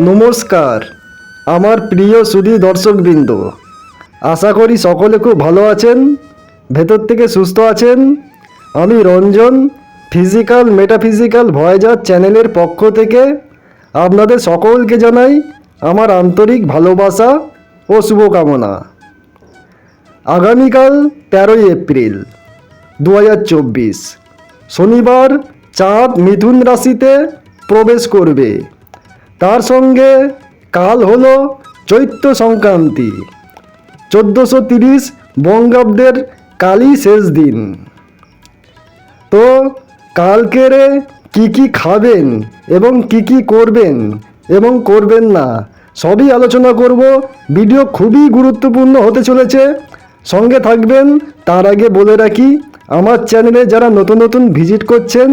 নমস্কার, আমার প্রিয় সুধী দর্শকবৃন্দ। আশা করি সকলে খুব ভালো আছেন, ভেতর থেকে সুস্থ আছেন। আমি রঞ্জন ফিজিক্যাল মেটাফিজিক্যাল ভয়েজার চ্যানেলের পক্ষ থেকে আপনাদের সকলকে জানাই আমার আন্তরিক ভালোবাসা ও শুভকামনা। আগামীকাল তেরোই এপ্রিল দু হাজার চব্বিশ, শনিবার চাঁদ মিথুন রাশিতে প্রবেশ করবে। তার সঙ্গে কাল হল চৈত্র সংক্রান্তি, চোদ্দোশো তিরিশ বঙ্গাব্দের কালই শেষ দিন। তো কালকেরে কি কি খাবেন এবং কি কি করবেন এবং করবেন না, সবই আলোচনা করব। ভিডিও খুবই গুরুত্বপূর্ণ হতে চলেছে। সঙ্গে থাকবেন, তার আগে বলে রাখি, আমার চ্যানেলে যারা নতুন নতুন ভিজিট করছেন,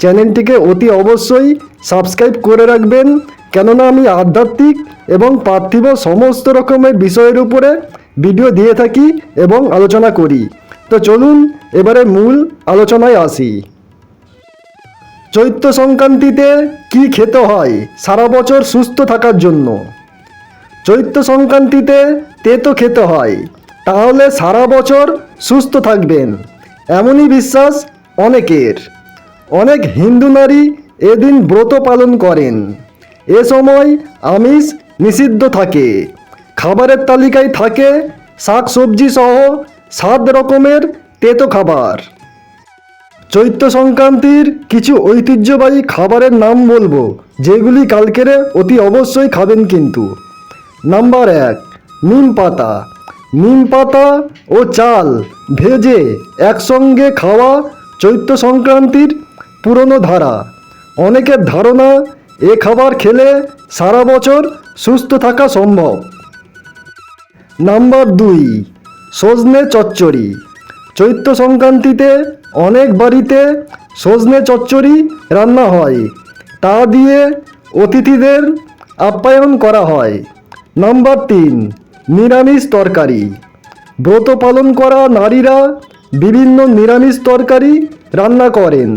চ্যানেলটিকে অতি অবশ্যই সাবস্ক্রাইব করে রাখবেন। কেননা আমি আধ্যাত্মিক এবং পার্থিব সমস্ত রকমের বিষয়ের উপরে ভিডিও দিয়ে থাকি এবং আলোচনা করি। তো চলুন, এবারে মূল আলোচনায় আসি। চৈত্র সংক্রান্তিতে কি খেতে হয়? সারা বছর সুস্থ থাকার জন্য। চৈত্র সংক্রান্তিতে তেতো খেতে হয়। তাহলে সারা বছর সুস্থ থাকবেন। এমনই বিশ্বাস অনেকের। অনেক হিন্দু নারী এদিন ব্রত পালন করেন। এ সময় আমিষ নিষিদ্ধ থাকে। খাবারের তালিকায় থাকে শাক সবজি সহ সাত রকমের তেতো খাবার। চৈত্র সংক্রান্তির কিছু ঐতিহ্যবাহী খাবারের নাম বলব, যেগুলি কালকেরে অতি অবশ্যই খাবেন কিন্তু। নাম্বার এক, নিম পাতা। নিম পাতা ও চাল ভেজে একসঙ্গে খাওয়া চৈত্র সংক্রান্তির পুরনো ধারা। অনেকের ধারণা এ খাবার খেলে সারা বছর সুস্থ থাকা সম্ভব। নাম্বার দুই, সজনে চচ্চড়ি। চৈত্র সংক্রান্তিতে অনেক বাড়িতে সজনে চচ্চড়ি রান্না হয়। তা দিয়ে অতিথিদের আপ্যায়ন করা হয়। নাম্বার তিন, নিরামিষ তরকারি। ব্রত পালন করা নারীরা বিভিন্ন নিরামিষ তরকারি রান্না করেন।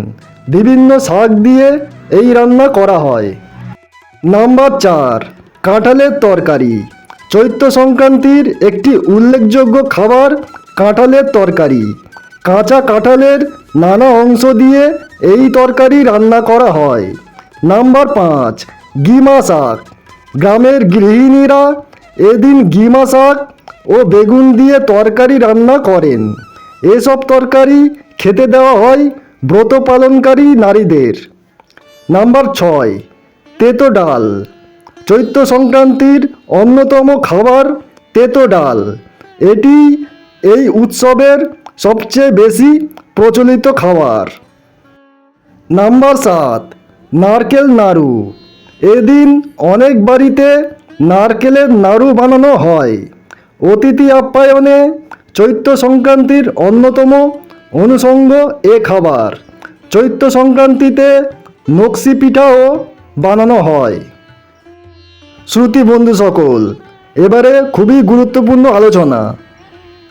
বিভিন্ন শাক দিয়ে এই রান্না করা হয়। নাম্বার চার, কাঁঠালের তরকারি। চৈত্র সংক্রান্তির একটি উল্লেখযোগ্য খাবার কাঁঠালের তরকারি। কাঁচা কাঁঠালের নানা অংশ দিয়ে এই তরকারি রান্না করা হয়। নাম্বার পাঁচ, গিমা শাক। গ্রামের গৃহিণীরা এদিন গিমা শাক ও বেগুন দিয়ে তরকারি রান্না করেন। এসব তরকারি খেতে দেওয়া হয় ব্রত পালনকারী নারীদের। নাম্বার ছয়, তেতো ডাল। চৈত্র সংক্রান্তির অন্যতম খাবার তেতো ডাল। এটি এই উৎসবের সবচেয়ে বেশি প্রচলিত খাবার। নাম্বার সাত, নারকেল নাড়ু। এদিন অনেক বাড়িতে নারকেলের নাড়ু বানানো হয়। অতিথি আপ্যায়নে চৈত্র সংক্রান্তির অন্যতম অনুষঙ্গ এ খাবার। চৈত্র সংক্রান্তিতে নকশি পিঠাও বানানো হয়। শ্রুতি বন্ধু সকল, এবারে খুবই গুরুত্বপূর্ণ আলোচনা,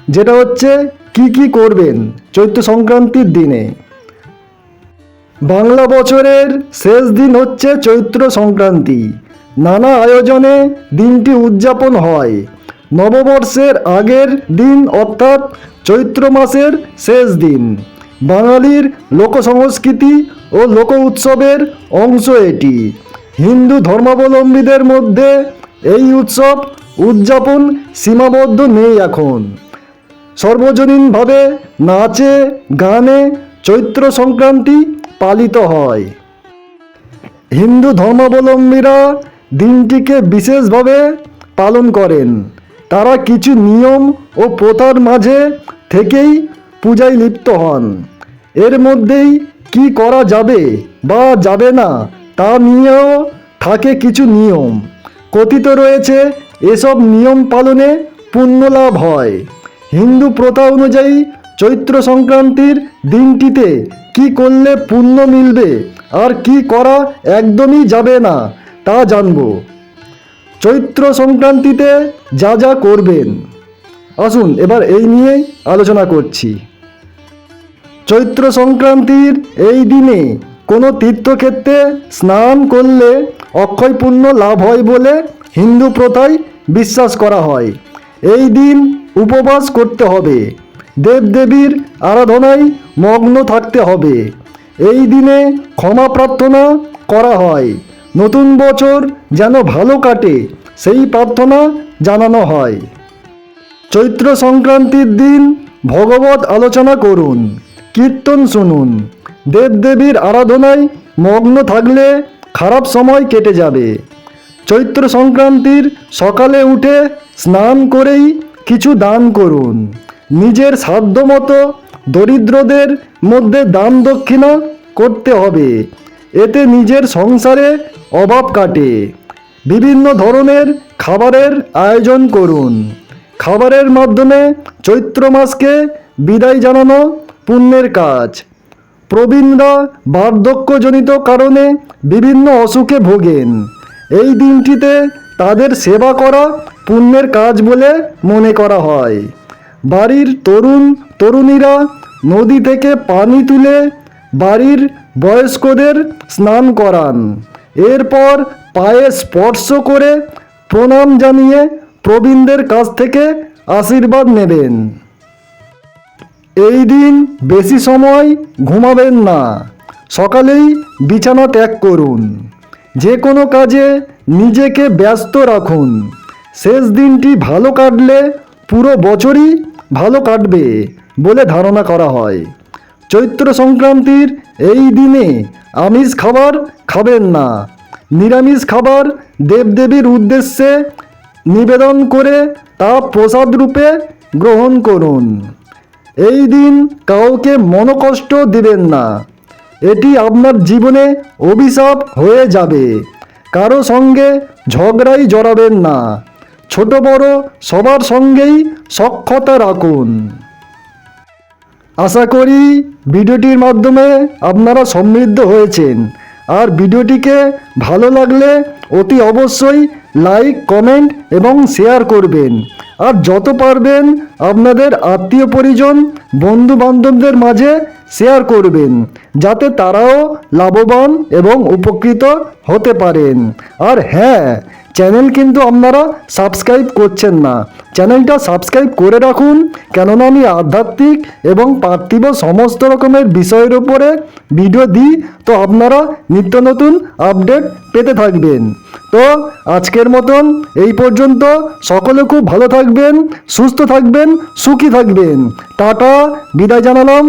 যেটা হচ্ছে কি কি করবেন চৈত্র সংক্রান্তির দিনে। বাংলা বছরের শেষ দিন হচ্ছে চৈত্র সংক্রান্তি। নানা আয়োজনে দিনটি উদযাপন হয়। নববর্ষের আগের দিন অর্থাৎ চৈত্র মাসের শেষ দিন। বাঙালির লোকসংস্কৃতি ও লোক উৎসবের অংশ এটি। হিন্দু ধর্মাবলম্বীদের মধ্যে এই উৎসব উদযাপন সীমাবদ্ধ নেই এখন। সর্বজনীনভাবে নাচে, গানে, চৈত্র সংক্রান্তি পালিত হয়। হিন্দু ধর্মাবলম্বীরা দিনটিকে বিশেষভাবে পালন করেন। তারা কিছু নিয়ম ও প্রথার মাঝে থেকেই পূজায় লিপ্ত হন। এর মধ্যেই কি করা যাবে বা যাবে না তা নিয়েও থাকে কিছু নিয়ম। কথিত রয়েছে, এসব নিয়ম পালনে পুণ্য লাভ হয়। হিন্দু প্রথা অনুযায়ী চৈত্র সংক্রান্তির দিনটিতে কি করলে পুণ্য মিলবে আর কি করা একদমই যাবে না, তা জানব। চৈত্র সংক্রান্তিতে যা যা করবেন। আসুন, এবার এই নিয়ে আলোচনা করছি। চৈত্র সংক্রান্তির এই দিনে কোনো তীর্থক্ষেত্রে স্নান করলে অক্ষয় পুণ্য লাভ হয় বলে হিন্দু প্রথায় বিশ্বাস করা হয়। এই দিন উপবাস করতে হবে। দেবদেবীর আরাধনায় মগ্ন থাকতে হবে। এই দিনে ক্ষমা প্রার্থনা করা হয়। নতুন বছর যেন ভালো কাটে, সেই প্রার্থনা জানানো হয়। চৈত্র সংক্রান্তির দিন ভগবত আলোচনা করুন। কীর্তন শুনুন। দেবদেবীর আরাধনায় মগ্ন থাকলে খারাপ সময় কেটে যাবে। চৈত্র সংক্রান্তির সকালে উঠে স্নান করেই কিছু দান করুন। নিজের সাধ্যমতো দরিদ্রদের মধ্যে দান দক্ষিণা করতে হবে। এতে নিজের সংসারে অভাব কাটে। বিভিন্ন ধরনের খাবারের আয়োজন করুন। খাবারের মাধ্যমে চৈত্র মাসকে বিদায় জানানো পুণ্যের কাজ। প্রবীণরা বার্ধক্যজনিত কারণে বিভিন্ন অসুখে ভোগেন। এই দিনটিতে তাদের সেবা করা পুণ্যের কাজ বলে মনে করা হয়। বাড়ির তরুণ, তরুণীরা নদী থেকে পানি তুলে বাড়ির বয়স্কদের স্নান করান। এরপর পায়ে স্পর্শ করে প্রণাম জানিয়ে প্রবীণদের কাছ থেকে আশীর্বাদ নেবেন। এই দিন বেশি সময় ঘুমাবেন না। সকালেই বিছানা ত্যাগ করুন। যে কোনো কাজে নিজেকে ব্যস্ত রাখুন। শেষ দিনটি ভালো কাটলে পুরো বছরই ভালো কাটবে বলে ধারণা করা হয়। চৈত্র সংক্রান্তির এই দিনে আমিষ খাবার খাবেন না। নিরামিষ খাবার দেবদেবীর উদ্দেশ্যে নিবেদন করে তা প্রসাদ রূপে গ্রহণ করুন। এই দিন কাউকে মনোকষ্ট দিবেন না। এটি আপনার জীবনে অভিশাপ হয়ে যাবে। কারও সঙ্গে ঝগড়াই জড়াবেন না। ছোট বড় সবার সঙ্গেই সক্ষতা রাখুন। আশা করি ভিডিওটির মাধ্যমে আপনারা সমৃদ্ধ হয়েছেন। আর ভিডিওটিকে ভালো লাগলে অতি অবশ্যই লাইক, কমেন্ট এবং শেয়ার করবেন। আর যত পারবেন আপনাদের আত্মীয় পরিজন বন্ধু বান্ধবদের মাঝে শেয়ার করবেন, যাতে তারাও লাভবান এবং উপকৃত হতে পারেন। আর হ্যাঁ চ্যানেল কিন্তু আপনারা সাবস্ক্রাইব করছেন না। চ্যানেলটা সাবস্ক্রাইব করে রাখুন, কেননা আমি আধ্যাত্মিক এবং পার্থিব সমস্ত রকমের বিষয়ের উপরে ভিডিও দিই, তো আপনারা নিত্য নতুন আপডেট পেতে থাকবেন। তো আজকের মতন এই পর্যন্ত। সকলে খুব ভালো থাকবেন, সুস্থ থাকবেন সুখী থাকবেন। টাটা বিদায় জানালাম।